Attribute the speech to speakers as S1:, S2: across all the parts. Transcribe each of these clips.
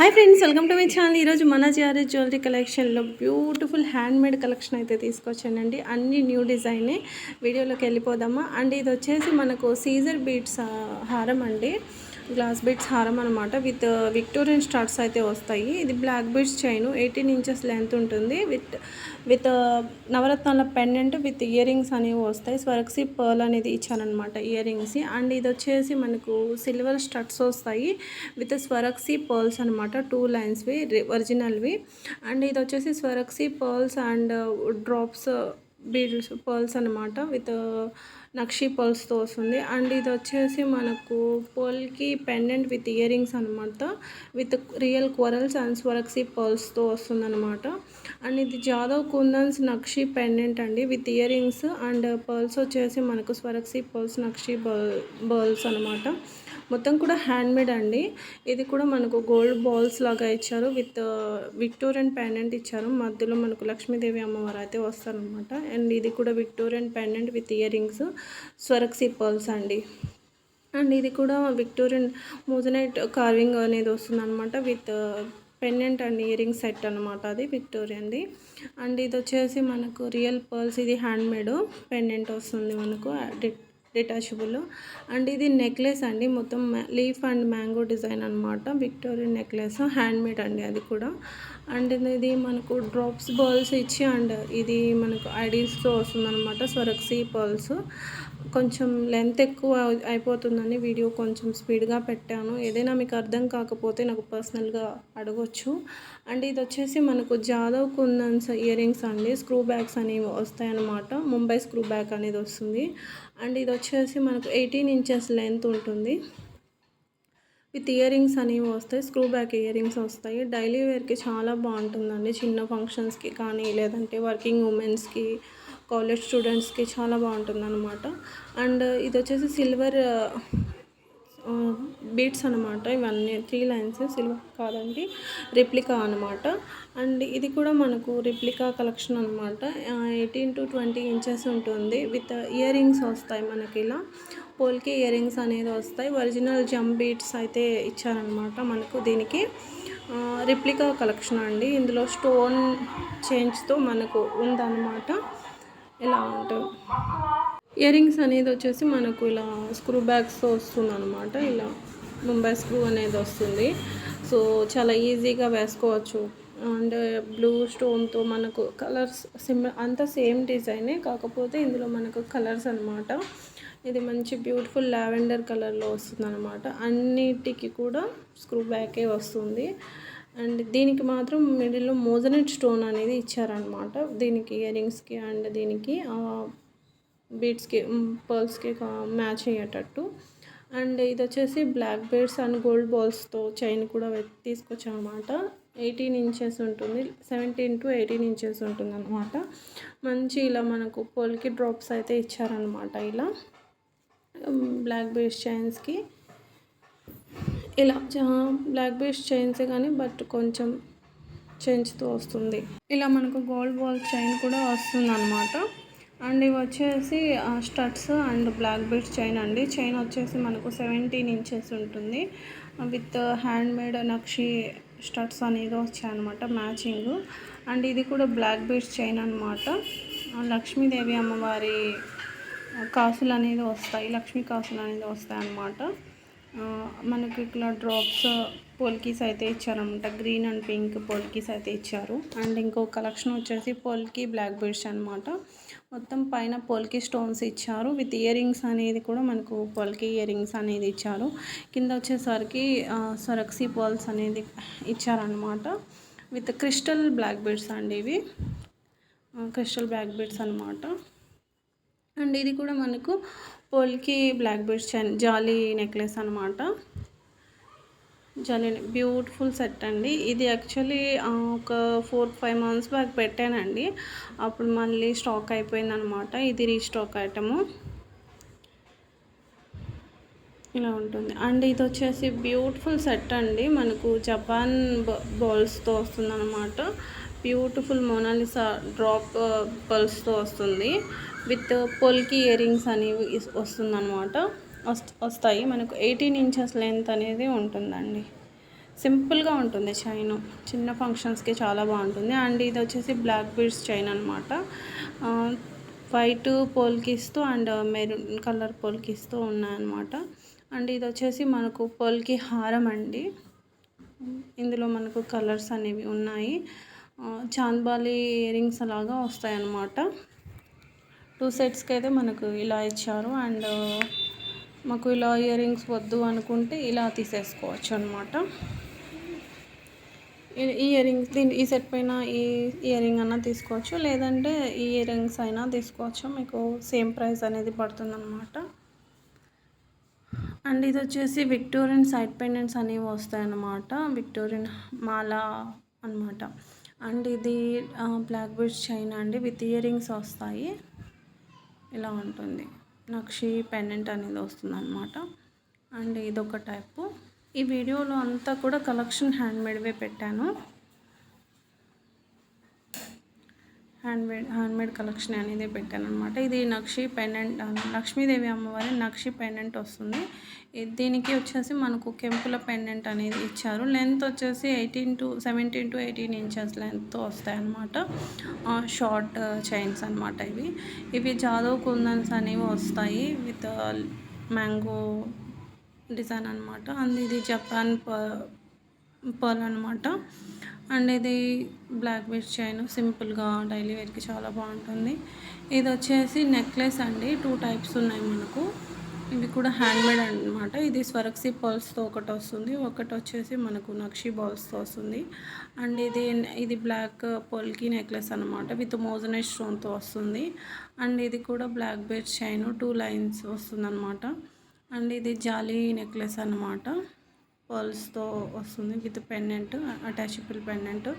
S1: Hi friends welcome to my channel ఈరోజు మన GRS jewellery కలెక్షన్లో బ్యూటిఫుల్ హ్యాండ్ మేడ్ కలెక్షన్ అయితే తీసుకొచ్చానండి. అన్ని న్యూ డిజైనే వీడియోలోకి వెళ్ళిపోదామా? అండ్ ఇది వచ్చేసి మనకు సీజర్ బీట్స్ హారం అండి. గ్లాస్ బెడ్స్ హారం అనమాట విత్ uh, విక్టోరియన్ స్టార్ట్స్ అయితే వస్తాయి. ఇది black beads chain. Eighteen inches length ఉంటుంది. విత్ విత్ uh, నవరత్నాల పెండెంట్ విత్ ఇయర్ రింగ్స్ అనేవి వస్తాయి. స్వరక్సి పర్ల్ అనేది ఇచ్చానమాట ఇయర్ రింగ్స్ అండ్ ఇది వచ్చేసి మనకు సిల్వర్ స్టడ్స్ వస్తాయి. విత్ స్వరక్సీ పర్ల్స్ అనమాట టూ లైన్స్వి ఒరిజినల్వి. అండ్ ఇది వచ్చేసి Swarovski pearls and uh, drops beads pearls అనమాట విత్ నక్షి పర్ల్స్తో వస్తుంది అండ్ ఇది వచ్చేసి మనకు పోల్కి పెండెంట్ విత్ ఇయరింగ్స్ అనమాట with real corals and Swarovski పర్ల్స్తో వస్తుంది అనమాట అండ్ ఇది జాదవ్ కుందన్స్ నక్షి పెండెంట్ అండి. విత్ ఇయరింగ్స్ అండ్ పర్ల్స్ వచ్చేసి మనకు స్వరక్సీ పర్ల్స్ నక్షి బల్ బర్ల్స్ అనమాట మొత్తం కూడా హ్యాండ్మేడ్ అండి. ఇది కూడా మనకు గోల్డ్ బాల్స్ లాగా ఇచ్చారు. విత్ విక్టోరియన్ పెండెంట్ ఇచ్చారు. మధ్యలో మనకు లక్ష్మీదేవి అమ్మవారు అయితే వస్తారనమాట అండ్ ఇది కూడా Victorian pendant with earrings Swarovski pearls అండి. అండ్ ఇది కూడా విక్టోరియన్ మోజనైట్ కార్వింగ్ అనేది వస్తుంది అనమాట with pendant and earring set అనమాట అది విక్టోరియన్ది. అండ్ ఇది వచ్చేసి మనకు రియల్ పర్ల్స్ ఇది హ్యాండ్మేడ్ పెన్నెంట్ పెండెంట్ వస్తుంది మనకు డిటాచబుల్ అండ్ ఇది నెక్లెస్ అండి. మొత్తం లీఫ్ అండ్ మ్యాంగో డిజైన్ అనమాట విక్టోరియన్ నెక్లెస్ హ్యాండ్మేడ్ అండి అది కూడా. అండ్ ఇది మనకు డ్రాప్స్ బర్ల్స్ ఇచ్చి అండ్ ఇది మనకు ఐడీస్తో వస్తుందన్నమాట స్వరక్సీ పర్ల్స్ కొంచెం లెంత్ ఎక్కువ అయిపోతుందని వీడియో కొంచెం స్పీడ్గా పెట్టాను. ఏదైనా మీకు అర్థం కాకపోతే నాకు పర్సనల్గా అడగొచ్చు. అండ్ ఇది వచ్చేసి మనకు జాదవ్ కుందన్స్ ఇయర్ రింగ్స్ అండి. స్క్రూ బ్యాగ్స్ అనేవి వస్తాయన్నమాట. ముంబై స్క్రూ బ్యాగ్ అనేది వస్తుంది. అండ్ ఇది వచ్చేసి మనకు ఎయిటీన్ ఇంచెస్ లెంత్ ఉంటుంది. విత్ ఇయర్ రింగ్స్ అనేవి వస్తాయి. స్క్రూ బ్యాక్ ఇయర్ రింగ్స్ వస్తాయి డైలీ వేర్కి చాలా బాగుంటుందండి. చిన్న ఫంక్షన్స్కి కానీ లేదంటే వర్కింగ్ ఉమెన్స్కి కాలేజ్ స్టూడెంట్స్కి చాలా బాగుంటుంది అనమాట అండ్ ఇది వచ్చేసి సిల్వర్ బీట్స్ అనమాట ఇవన్నీ త్రీ లైన్స్ సిల్వర్ కాదండి రిప్లికా అనమాట అండ్ ఇది కూడా మనకు రిప్లికా కలెక్షన్ అనమాట ఎయిటీన్ టు ట్వంటీ ఇంచెస్ ఉంటుంది. విత్ ఇయర్ రింగ్స్ వస్తాయి మనకి ఇలా. పోల్కి ఇయర్ రింగ్స్ అనేది వస్తాయి. ఒరిజినల్ జమ్ బీట్స్ అయితే ఇచ్చారనమాట మనకు దీనికి. రిప్లికా కలెక్షన్ అండి. ఇందులో స్టోన్ చేంజ్తో మనకు ఉందన్నమాట. ఇలా ఉంటుంది? ఇయర్ రింగ్స్ అనేది వచ్చేసి మనకు ఇలా స్క్రూ బ్యాగ్స్తో వస్తుంది అనమాట ఇలా ముంబై స్క్రూ అనేది వస్తుంది. సో చాలా ఈజీగా వేసుకోవచ్చు. అండ్ బ్లూ స్టోన్తో మనకు కలర్స్ సిమ్ అంతా సేమ్ డిజైనే కాకపోతే ఇందులో మనకు కలర్స్ అనమాట ఇది మంచి బ్యూటిఫుల్ లావెండర్ కలర్లో వస్తుంది అనమాట అన్నిటికీ కూడా స్క్రూ బ్యాకే వస్తుంది. అండ్ దీనికి మాత్రం మిడిల్లో మోజనెట్ స్టోన్ అనేది ఇచ్చారనమాట దీనికి ఇయర్ రింగ్స్కి అండ్ దీనికి బీడ్స్కి పర్ల్స్కి మ్యాచ్ అయ్యేటట్టు. అండ్ ఇది వచ్చేసి బ్లాక్ బీడ్స్ అండ్ గోల్డ్ బాల్స్తో చైన్ కూడా తీసుకొచ్చామన్నమాట ఎయిటీన్ ఇంచెస్ ఉంటుంది సెవెంటీన్ టు ఎయిటీన్ ఇంచెస్ ఉంటుంది అనమాట మంచి ఇలా మనకు పోల్కి డ్రాప్స్ అయితే ఇచ్చారనమాట ఇలా. బ్లాక్ బీడ్స్ చైన్స్కి. ఇలా బ్లాక్ బీడ్స్ చైన్స్ కానీ బట్ కొంచెం చేంజ్తో వస్తుంది. ఇలా మనకు గోల్డ్ బాల్ చైన్ కూడా వస్తుంది అనమాట అండ్ ఇవి వచ్చేసి studs and black belt chain అండి. చైన్ వచ్చేసి మనకు సెవెంటీన్ ఇంచెస్ ఉంటుంది. With handmade nakshi studs అనేది వచ్చాయన్నమాట మ్యాచింగ్ అండ్ ఇది కూడా బ్లాక్ బెల్ట్ చైన్ అనమాట లక్ష్మీదేవి అమ్మవారి కాసులు అనేది వస్తాయి లక్ష్మీ కాసులు అనేది వస్తాయి అన్నమాట మనకి ఇట్లా డ్రాప్స్ పోల్కీస్ అయితే ఇచ్చారనమాట గ్రీన్ అండ్ పింక్ పోల్కీస్ అయితే ఇచ్చారు. అండ్ ఇంకో కలెక్షన్ వచ్చేసి పోల్కీ బ్లాక్ బెడ్స్ అనమాట మొత్తం పైన పోల్కీ స్టోన్స్ ఇచ్చారు. విత్ ఇయర్ రింగ్స్ అనేది కూడా మనకు పోల్కీ ఇయర్ రింగ్స్ అనేది ఇచ్చారు. కింద వచ్చేసరికి సొరక్సీ పోల్స్ అనేది ఇచ్చారనమాట విత్ క్రిస్టల్ బ్లాక్ బెడ్స్ అండి ఇవి. క్రిస్టల్ బ్లాక్ బెడ్స్ అనమాట అండ్ ఇది కూడా మనకు పోల్కి బ్లాక్ బెడ్స్ జాలీ నెక్లెస్ అనమాట జాలీ బ్యూటిఫుల్ సెట్ అండి. ఇది యాక్చువల్లీ ఒక ఫోర్ ఫైవ్ మంత్స్ బ్యాక్ పెట్టానండి. అప్పుడు మళ్ళీ స్టాక్ అయిపోయింది అనమాట ఇది రీస్టాక్ ఐటము. ఇలా ఉంటుంది. అండ్ ఇది వచ్చేసి బ్యూటిఫుల్ సెట్ అండి. మనకు జపాన్ బాల్స్తో వస్తుందన్నమాట. బ్యూటిఫుల్ మోనాలిసా డ్రాప్ పల్స్తో వస్తుంది. విత్ పొల్కి ఇయర్ రింగ్స్ అనేవి వస్తుందన్నమాట. వస్తాయి. మనకు ఎయిటీన్ ఇంచెస్ లెంత్ అనేది ఉంటుందండి. సింపుల్గా ఉంటుంది చైన్. చిన్న ఫంక్షన్స్కి చాలా బాగుంటుంది. అండ్ ఇది వచ్చేసి బ్లాక్ బీడ్స్ చైన్ అనమాట వైట్ పోల్కిస్తూ అండ్ మెరూన్ కలర్ పోల్కిస్తూ ఉన్నాయన్నమాట. అండ్ ఇది వచ్చేసి మనకు పోల్కి హారం అండి. ఇందులో మనకు కలర్స్ అనేవి ఉన్నాయి. చాంద్బాలి ఇయరింగ్స్ అలాగా వస్తాయన్నమాట. టూ సెట్స్కి అయితే మనకు ఇలా ఇచ్చారు. అండ్ మాకు ఇలా ఇయరింగ్స్ వద్దు అనుకుంటే ఇలా తీసేసుకోవచ్చు అనమాట ఈ ఇయర్ రింగ్స్ దీని ఈ సెట్ పైన ఈ ఇయర్ రింగ్ అన్నా తీసుకోవచ్చు. లేదంటే ఈ ఇయర్ రింగ్స్ అయినా తీసుకోవచ్చు. మీకు సేమ్ ప్రైస్ అనేది పడుతుందన్నమాట. అండ్ ఇది వచ్చేసి విక్టోరియన్ సైడ్ పెండెంట్స్ అనేవి వస్తాయన్నమాట. విక్టోరియన్ మాల అనమాట అండ్ ఇది బ్లాక్ బెడ్స్ చైన్ అండి. విత్ ఇయర్ రింగ్స్ వస్తాయి. ఇలా ఉంటుంది. నక్షి పెండెంట్ అనేది వస్తుంది అనమాట అండ్ ఇదొక టైపు. ఈ వీడియోలో అంతా కూడా కలెక్షన్ హ్యాండ్మేడ్వే పెట్టాను. హ్యాండ్మేడ్ హ్యాండ్మేడ్ కలెక్షన్ అనేది పెట్టాను అనమాట ఇది నక్షి పెండెంట్ లక్ష్మీదేవి అమ్మవారి నక్షి పెండెంట్ వస్తుంది. దీనికి వచ్చేసి మనకు కెంపుల పెండెంట్ అనేది ఇచ్చారు. లెంత్ వచ్చేసి eighteen to seventeen to eighteen inches length వస్తాయన్నమాట. షార్ట్ చైన్స్ అనమాట ఇవి. ఇవి జాదవ్ కుందన్స్ అనేవి వస్తాయి విత్ మ్యాంగో డిజైన్ అనమాట అండ్ ఇది జపాన్ పర్ల్ అనమాట అండ్ ఇది బ్లాక్ బెస్ట్ చైన్ సింపుల్గా డైలీ వేర్కి చాలా బాగుంటుంది. ఇది వచ్చేసి నెక్లెస్ అండి. టూ టైప్స్ ఉన్నాయి మనకు. ఇవి కూడా హ్యాండ్మేడ్ అనమాట ఇది స్వరక్సీ పల్స్తో ఒకటి వస్తుంది. ఒకటి వచ్చేసి మనకు నక్షి బాల్స్తో వస్తుంది. అండ్ ఇది ఇది బ్లాక్ పొల్కి నెక్లెస్ అనమాట విత్ మోజనే స్టోన్తో వస్తుంది. అండ్ ఇది కూడా బ్లాక్ బెస్ట్ చైన్ టూ లైన్స్ వస్తుంది అనమాట అండ్ ఇది జాలీ నెక్లెస్ అనమాట పర్ల్స్తో వస్తుంది with pendant attachable pendant.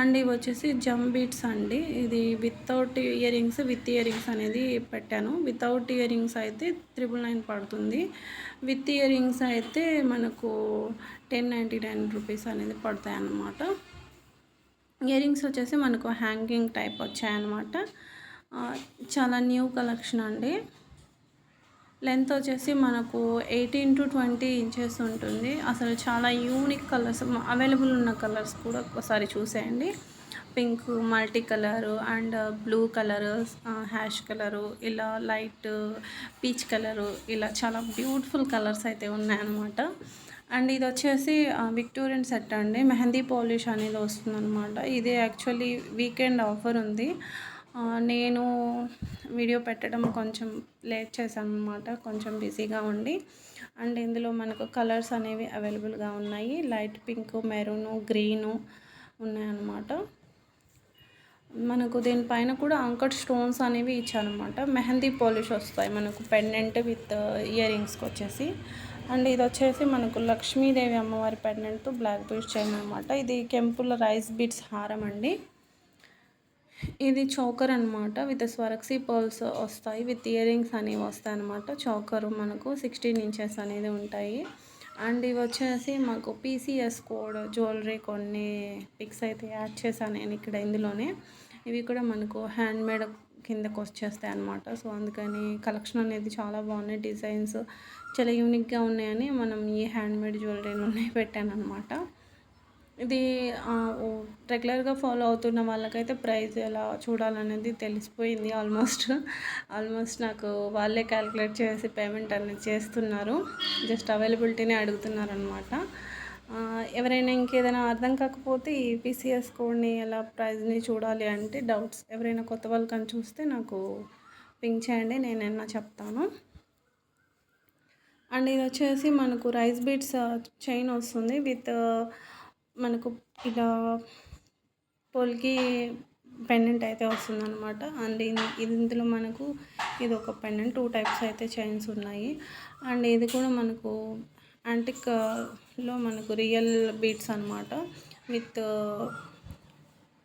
S1: And ఇవి వచ్చేసి జమ్ బీట్స్ అండి. ఇది without earrings with earrings అనేది పెట్టాను. వితౌట్ ఇయర్ రింగ్స్ అయితే త్రిబుల్ నైన్ పడుతుంది. విత్ ఇయర్ రింగ్స్ అయితే మనకు టెన్ నైంటీ నైన్ రూపీస్ అనేది పడతాయి అన్నమాట ఇయర్ రింగ్స్ వచ్చేసి మనకు హ్యాంగింగ్ టైప్ వచ్చాయన్నమాట. చాలా న్యూ కలెక్షన్ అండి. లెంత్ వచ్చేసి మనకు ఎయిటీన్ టు ట్వంటీ ఇంచెస్ ఉంటుంది. అసలు చాలా యూనిక్ కలర్స్ అవైలబుల్ ఉన్న కలర్స్ కూడా ఒకసారి చూసేయండి. Pink multi colour and blue colour ash colour ఇలా లైట్ పీచ్ కలరు ఇలా చాలా బ్యూటిఫుల్ కలర్స్ అయితే ఉన్నాయన్నమాట. అండ్ ఇది వచ్చేసి విక్టోరియన్ సెట్ అండి. మెహందీ పాలిష్ అనేది వస్తుందన్నమాట. ఇది యాక్చువల్లీ వీకెండ్ ఆఫర్ ఉంది. నేను వీడియో పెట్టడం కొంచెం లేట్ చేశాను అనమాట కొంచెం బిజీగా ఉండి. అండ్ ఇందులో మనకు కలర్స్ అనేవి అవైలబుల్గా ఉన్నాయి. లైట్ పింక్ మెరూను గ్రీను ఉన్నాయన్నమాట. మనకు దీనిపైన కూడా అంకట్ స్టోన్స్ అనేవి ఇచ్చారనమాట మెహందీ పాలిష్ వస్తాయి మనకు పెండెంట్ విత్ ఇయర్ రింగ్స్కి వచ్చేసి. అండ్ ఇది వచ్చేసి మనకు లక్ష్మీదేవి అమ్మవారి పెండెంట్ బ్లాక్ బీడ్స్ చైన్ అనమాట ఇది కెంపుల రైస్ బీడ్స్ హారం అండి. ఇది చౌకర్ అనమాట విత్ స్వరక్సీ పర్ల్స్ వస్తాయి. విత్ ఇయర్ రింగ్స్ అనేవి వస్తాయి అనమాట చౌకర్ మనకు సిక్స్టీన్ ఇంచెస్ అనేది ఉంటాయి. అండ్ ఇవి వచ్చేసి మాకు పీసీఎస్ కోడ్ జ్యువెలరీ కొన్ని పిక్స్ అయితే యాడ్ చేశాను నేను ఇక్కడ ఇందులోనే. ఇవి కూడా మనకు హ్యాండ్మేడ్ కిందకు వచ్చేస్తాయి అనమాట సో అందుకని కలెక్షన్ అనేది చాలా బాగున్నాయి. డిజైన్స్ చాలా యూనిక్గా ఉన్నాయని మనం ఈ హ్యాండ్మేడ్ జ్యువెలరీలోనే పెట్టాను అనమాట ఇది రెగ్యులర్గా ఫాలో అవుతున్న వాళ్ళకైతే ప్రైస్ ఎలా చూడాలనేది తెలిసిపోయింది ఆల్మోస్ట్. ఆల్మోస్ట్ నాకు వాళ్ళే క్యాలిక్యులేట్ చేసి పేమెంట్ అనేది చేస్తున్నారు. జస్ట్ అవైలబిలిటీనే అడుగుతున్నారు అనమాట ఎవరైనా ఇంకేదైనా అర్థం కాకపోతే ఈ పీసీఎస్ కోడ్ని ఎలా ప్రైజ్ని చూడాలి అంటే డౌట్స్ ఎవరైనా కొత్త వాళ్ళు కానీ చూస్తే నాకు పింక్ చేయండి నేనైనా చెప్తాను. అండ్ ఇది వచ్చేసి మనకు రైస్ బీట్స్ చైన్ వస్తుంది విత్ మనకు ఇలా పోల్కి పెండెంట్ అయితే వస్తుందన్నమాట. అండ్ ఇది ఇందులో మనకు ఇది ఒక పెండెంట్ టూ టైప్స్ అయితే చైన్స్ ఉన్నాయి. అండ్ ఇది కూడా మనకు యాంటిక్లో uh, మనకు రియల్ బీట్స్ అనమాట విత్ uh,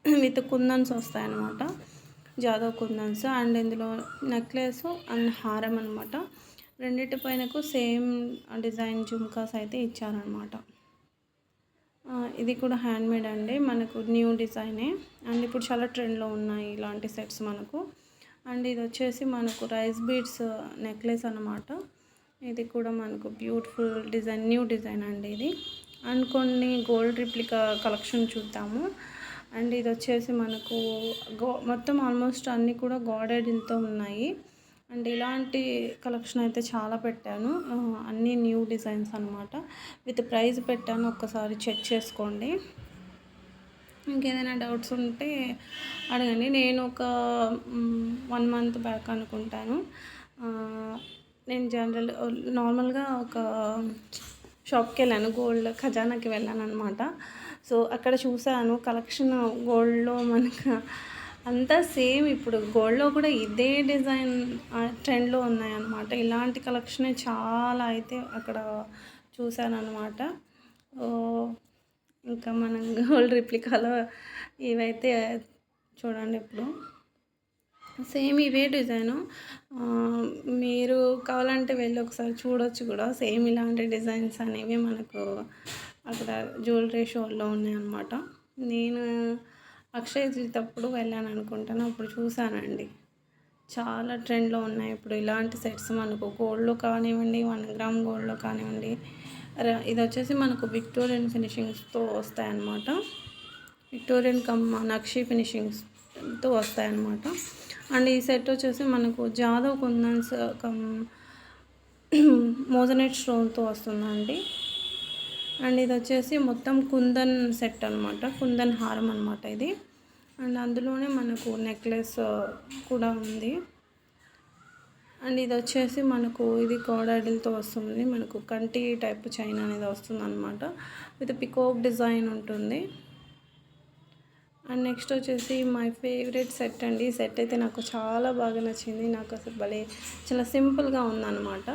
S1: విత్ కుందన్స్ వస్తాయన్నమాట. జాదవ్ కుందన్స్. అండ్ ఇందులో నెక్లెస్ అండ్ హారం అనమాట రెండింటి పైనకు సేమ్ డిజైన్ జుమ్కాస్ అయితే ఇచ్చారనమాట ఇది కూడా హ్యాండ్మేడ్ అండి. మనకు న్యూ డిజైనే అండ్ ఇప్పుడు చాలా ట్రెండ్లో ఉన్నాయి ఇలాంటి సెట్స్ మనకు. అండ్ ఇది వచ్చేసి మనకు రైస్ బీడ్స్ నెక్లెస్ అనమాట ఇది కూడా మనకు బ్యూటిఫుల్ డిజైన్ న్యూ డిజైన్ అండి ఇది. అండ్ కొన్ని గోల్డ్ రిప్లికా కలెక్షన్ చూద్దాము. అండ్ ఇది వచ్చేసి మనకు గో మొత్తం ఆల్మోస్ట్ అన్నీ కూడా గాడెడ్తో ఉన్నాయి. అండ్ ఇలాంటి కలెక్షన్ అయితే చాలా పెట్టాను. అన్నీ న్యూ డిజైన్స్ అనమాట విత్ ప్రైస్ పెట్టాను. ఒక్కసారి చెక్ చేసుకోండి. ఇంకేదైనా డౌట్స్ ఉంటే అడగండి. నేను ఒక వన్ మంత్ బ్యాక్ అనుకుంటాను. నేను జనరల్ నార్మల్గా ఒక షాప్కి వెళ్ళాను. గోల్డ్ ఖజానాకి వెళ్ళాను అనమాట సో అక్కడ చూశాను. కలెక్షన్ గోల్డ్లో మనకు అంతా సేమ్ ఇప్పుడు గోల్డ్లో కూడా ఇదే డిజైన్ ట్రెండ్లో ఉన్నాయన్నమాట. ఇలాంటి కలెక్షనే చాలా అయితే అక్కడ చూశానమాట ఇంకా మనం గోల్డ్ రిప్లికాలో ఇవైతే చూడండి ఇప్పుడు. సేమ్ ఇవే డిజైను. మీరు కావాలంటే వెళ్ళి ఒకసారి చూడొచ్చు కూడా. సేమ్ ఇలాంటి డిజైన్స్ అనేవి మనకు అక్కడ జ్యువెలరీ షోల్లో ఉన్నాయన్నమాట. నేను అక్షయ తప్పుడు వెళ్ళాను అనుకుంటాను. అప్పుడు చూశానండి. చాలా ట్రెండ్లో ఉన్నాయి ఇప్పుడు. ఇలాంటి సెట్స్ మనకు గోల్డ్లో కానివ్వండి వన్ గ్రామ్ గోల్డ్లో కానివ్వండి ఇది వచ్చేసి మనకు విక్టోరియన్ ఫినిషింగ్స్తో వస్తాయన్నమాట. విక్టోరియన్ కమ్ నక్షి ఫినిషింగ్స్తో వస్తాయన్నమాట. అండ్ ఈ సెట్ వచ్చేసి మనకు జాదవ్ కుందన్స్ కమ్ మోజనెట్ స్టోన్తో వస్తుందండి. అండ్ ఇది వచ్చేసి మొత్తం కుందన్ సెట్ అనమాట కుందన్ హారం అనమాట ఇది. అండ్ అందులోనే మనకు నెక్లెస్ కూడా ఉంది. అండ్ ఇది వచ్చేసి మనకు ఇది కోడాడిల్తో వస్తుంది. మనకు కంటి టైప్ చైన్ అనేది వస్తుంది అనమాట విత్ పికోక్ డిజైన్ ఉంటుంది. అండ్ నెక్స్ట్ వచ్చేసి మై ఫేవరెట్ సెట్ అండి. ఈ సెట్ అయితే నాకు చాలా బాగా నచ్చింది. నాకు అసలు భలే చాలా సింపుల్గా ఉందన్నమాట.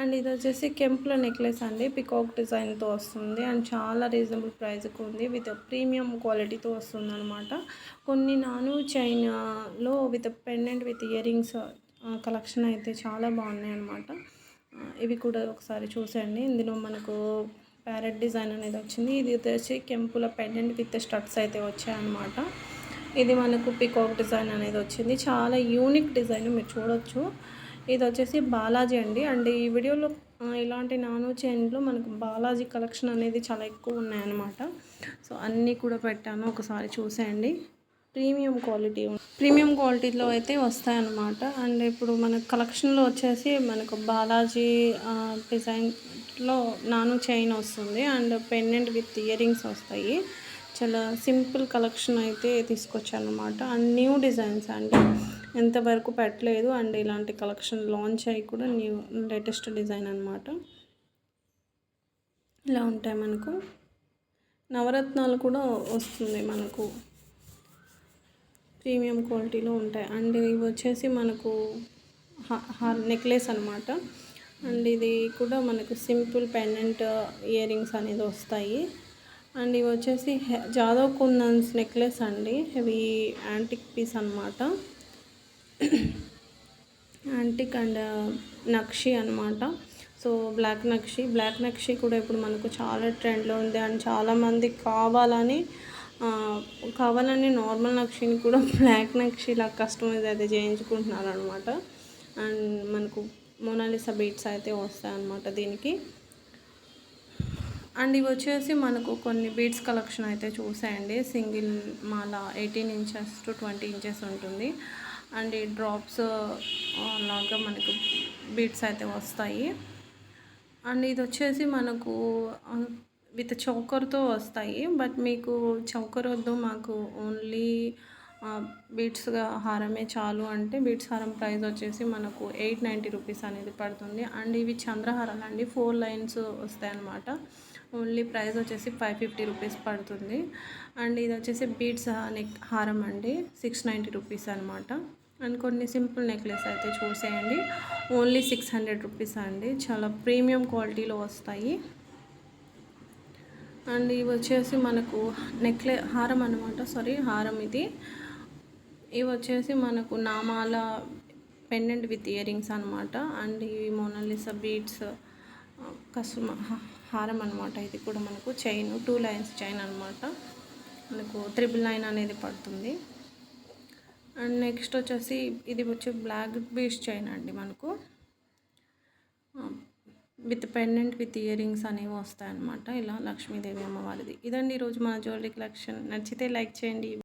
S1: అండ్ ఇది వచ్చేసి కెంపుల నెక్లెస్ అండి పికాక్ డిజైన్తో వస్తుంది. అండ్ చాలా రీజనబుల్ ప్రైస్కి ఉంది. విత్ ప్రీమియం క్వాలిటీతో వస్తుంది అనమాట కొన్ని నాను చైనాలో with pendant with earrings collection అయితే చాలా బాగున్నాయి అనమాట ఇవి కూడా ఒకసారి చూసేయండి. ఇందులో మనకు ప్యారెట్ డిజైన్ అనేది వచ్చింది. ఇది వచ్చి కెంపుల పెండెంట్ విత్ స్టడ్స్ అయితే వచ్చాయన్నమాట. ఇది మనకు పికాక్ డిజైన్ అనేది వచ్చింది. చాలా యూనిక్ డిజైన్ మీరు చూడొచ్చు. ఇది వచ్చేసి బాలాజీ అండి. అండ్ ఈ వీడియోలో ఇలాంటి నాను చైన్లో మనకు బాలాజీ కలెక్షన్ అనేది చాలా ఎక్కువ ఉన్నాయన్నమాట. సో అన్నీ కూడా పెట్టాను. ఒకసారి చూసేయండి. ప్రీమియం క్వాలిటీ ప్రీమియం క్వాలిటీలో అయితే వస్తాయన్నమాట. అండ్ ఇప్పుడు మన కలెక్షన్లో వచ్చేసి మనకు బాలాజీ డిజైన్లో నాను చైన్ వస్తుంది. అండ్ పెండెంట్ విత్ ఇయరింగ్స్ వస్తాయి. చాలా సింపుల్ కలెక్షన్ అయితే తీసుకొచ్చాను అనమాట అండ్ న్యూ డిజైన్స్ అండి. ఎంతవరకు పెట్టలేదు అండ్ ఇలాంటి కలెక్షన్ లాంచ్ అయ్యి కూడా న్యూ లేటెస్ట్ డిజైన్ అనమాట ఇలా ఉంటాయి మనకు. నవరత్నాలు కూడా వస్తుంది మనకు. ప్రీమియం క్వాలిటీలో ఉంటాయి. అండ్ ఇవి వచ్చేసి మనకు హార్ నెక్లెస్ అనమాట అండ్ ఇది కూడా మనకు సింపుల్ పెండెంట్ ఇయర్ రింగ్స్ అనేది వస్తాయి. అండ్ ఇవి వచ్చేసి హె- జాదవ్ కుందన్స్ నెక్లెస్ అండి. ఇవి యాంటిక్ పీస్ అనమాట యాంటిక్ అండ్ నక్షి అనమాట so black nakshi. Black nakshi కూడా ఇప్పుడు మనకు చాలా ట్రెండ్లో ఉంది. అండ్ చాలామంది కావాలని కావాలని నార్మల్ నక్షిని కూడా బ్లాక్ నక్షిలా కస్టమైజ్ అయితే చేయించుకుంటున్నారు అనమాట అండ్ మనకు మోనాలిసా బీట్స్ అయితే వస్తాయి అనమాట దీనికి. అండ్ ఇవి వచ్చేసి మనకు కొన్ని బీట్స్ కలెక్షన్ అయితే చూసాయండి. Single Mala eighteen inches to twenty inches ఉంటుంది. అండ్ ఈ డ్రాప్స్ లాగా మనకు బీట్స్ అయితే వస్తాయి. అండ్ ఇది వచ్చేసి మనకు విత్ చౌకర్తో వస్తాయి. బట్ మీకు చౌకర్ వద్దు మాకు ఓన్లీ బీట్స్గా హారమే చాలు. అంటే బీట్స్ హారం ప్రైస్ వచ్చేసి మనకు ఎయిట్ నైంటీ రూపీస్ అనేది పడుతుంది. అండ్ ఇవి చంద్రహారాలు అండి ఫోర్ లైన్స్ వస్తాయి అన్నమాట. ఓన్లీ ప్రైస్ వచ్చేసి ఫైవ్ ఫిఫ్టీ రూపీస్ పడుతుంది. అండ్ ఇది వచ్చేసి బీట్స్ నెక్ హారం అండి సిక్స్ నైంటీ రూపీస్ అనమాట అండ్ కొన్ని సింపుల్ నెక్లెస్ అయితే చూసేయండి. ఓన్లీ సిక్స్ హండ్రెడ్ రూపీస్ అండి. చాలా ప్రీమియం క్వాలిటీలో వస్తాయి. అండ్ ఇవి వచ్చేసి మనకు నెక్లె హారం అనమాట సారీ హారం ఇది. ఇవి వచ్చేసి మనకు నామాల పెండెంట్ విత్ ఇయర్ రింగ్స్ అనమాట అండ్ ఇవి మోనాలిసా బీడ్స్ కస్టమ హారం అనమాట ఇది కూడా మనకు చైన్ టూ లైన్స్ చైన్ అనమాట మనకు త్రిబుల్ నైన్ అనేది పడుతుంది. అండ్ నెక్స్ట్ వచ్చేసి ఇది వచ్చి బ్లాక్ బీడ్స్ చైన్ అండి మనకు. విత్ పెండెంట్ విత్ ఇయరింగ్స్ అనేవి వస్తాయన్నమాట. ఇలా లక్ష్మీదేవి అమ్మవారిది. ఇదండి ఈరోజు మన జ్యువెలరీ కలెక్షన్. నచ్చితే లైక్ చేయండి.